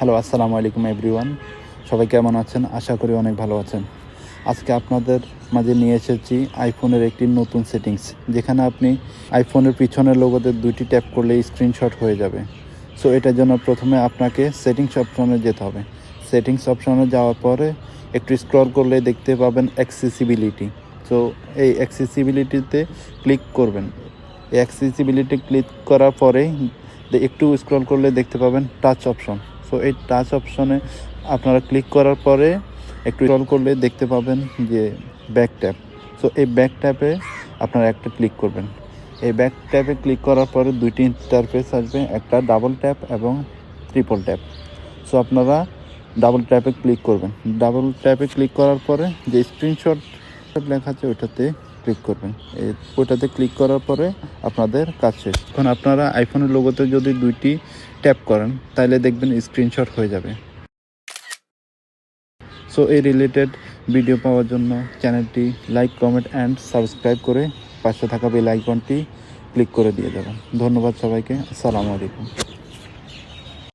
Hello আসসালামু আলাইকুম everyone সবাই কেমন আছেন? আশা করি অনেক ভালো আছেন। আজকে আপনাদের মাঝে নিয়ে এসেছি আইফোনের একটি নতুন সেটিংস যেখানে আপনি আইফোনের পিছনের লোগোতে দুইটি ট্যাপ করলে স্ক্রিনশট হয়ে যাবে। সো এটার জন্য প্রথমে আপনাকে সেটিংস অপশনে যেতে হবে। সেটিংস অপশনে যাওয়ার পরে একটু স্ক্রল করলে দেখতে পাবেন অ্যাক্সেসিবিলিটি সো এই অ্যাক্সেসিবিলিটিতে ক্লিক করবেন। এই অ্যাক্সেসিবিলিটি ক্লিক করার পরে একটু স্ক্রল করলে দেখতে পাবেন টাচ অপশন সো এই টাচ অপশনে আপনারা ক্লিক করার পরে একটু স্ক্রল করলে দেখতে পাবেন যে ব্যাক ট্যাপ সো এই ব্যাক ট্যাপে আপনারা একটা ক্লিক করবেন। এই ব্যাক ট্যাপে ক্লিক করার পরে দুইটি ইন্টারফেস আসবে, একটা ডাবল ট্যাপ এবং ট্রিপল ট্যাপ সো আপনারা ডাবল ট্যাপে ক্লিক করবেন। ডাবল ট্যাপে ক্লিক করার পরে যে স্ক্রিনশট লেখা আছে, ওইটাতে ক্লিক করবেন। এই ওইটাতে ক্লিক করার পরে আপনাদের কাজ শেষ। এখন আপনারা আইফোনের লোগোতে যদি দুইটি ট্যাপ করেন তাহলে দেখবেন স্ক্রিনশট হয়ে যাবে। সো এই রিলেটেড ভিডিও পাওয়ার জন্য চ্যানেলটি লাইক কমেন্ট অ্যান্ড সাবস্ক্রাইব করে পাশে থাকা বেল আইকনটি ক্লিক করে দিয়ে যাবেন। ধন্যবাদ সবাইকে। আসসালামু আলাইকুম।